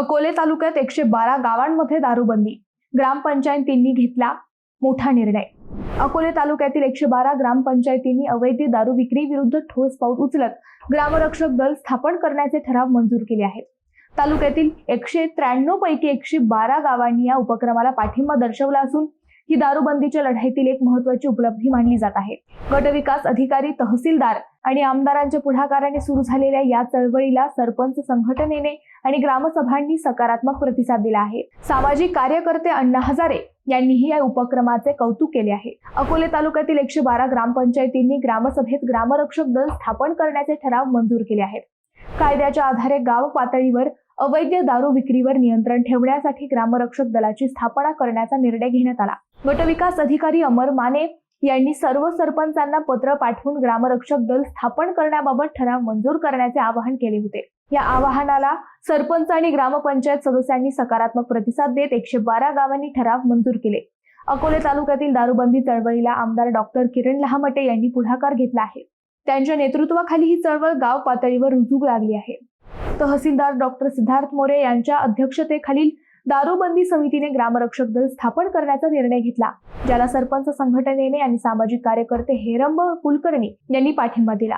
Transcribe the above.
अकोले तालुक्यात एकशे बारा गावांमध्ये दारूबंदी. ग्रामपंचायतींनी घेतला मोठा निर्णय. अकोले तालुक्यातील एकशे बारा ग्रामपंचायतींनी अवैध दारू विक्री विरुद्ध ठोस पाऊल उचलत ग्रामरक्षक दल स्थापन करण्याचे ठराव मंजूर केले आहेत. तालुक्यातील एकशे त्र्याण्णव पैकी एकशे बारा गावांनी या उपक्रमाला पाठिंबा दर्शवला असून ही दारूबंदीच्या लढाईतील एक महत्वाची उपलब्धी मानली जात आहे. गटविकास अधिकारी तहसीलदार आणि आमदारांच्या पुढाकाराने सुरू झालेल्या या चळवळीला सरपंच संघटनेने आणि ग्रामसभांनी सकारात्मक प्रतिसाद दिला आहे. सामाजिक कार्यकर्ते अण्णा हजारे यांनीही या उपक्रमाचे कौतुक केले आहे. अकोले तालुक्यातील एकशे बारा ग्रामपंचायतींनी ग्रामसभेत ग्रामरक्षक दल स्थापन करण्याचे ठराव मंजूर केले आहेत. कायद्याच्या आधारे गाव पातळीवर अवैध दारू विक्रीवर नियंत्रण ठेवण्यासाठी ग्रामरक्षक दलाची स्थापना करण्याचा निर्णय घेण्यात आला. गटविकास अधिकारी अमर माने यांनी सर्व सरपंचांना पत्र पाठवून ग्रामरक्षक दल स्थापन करण्याबाबत ठराव मंजूर करण्याचे आवाहन केले होते. या आवाहनाला सरपंच आणि ग्रामपंचायत सदस्यांनी सकारात्मक प्रतिसाद देत एकशे बारा गावांनी ठराव मंजूर केले. अकोले तालुक्यातील दारूबंदी चळवळीला आमदार डॉक्टर किरण लहामटे यांनी पुढाकार घेतला आहे. त्यांच्या नेतृत्वाखाली ही चळवळ गाव पातळीवर रुजू लागली आहे. तहसीलदार डॉक्टर सिद्धार्थ मोरे यांच्या अध्यक्षतेखालील दारूबंदी समितीने ग्रामरक्षक दल स्थापन करण्याचा निर्णय घेतला ज्याला सरपंच संघटनेने आणि सामाजिक कार्यकर्ते हेरंब कुलकर्णी यांनी पाठिंबा दिला.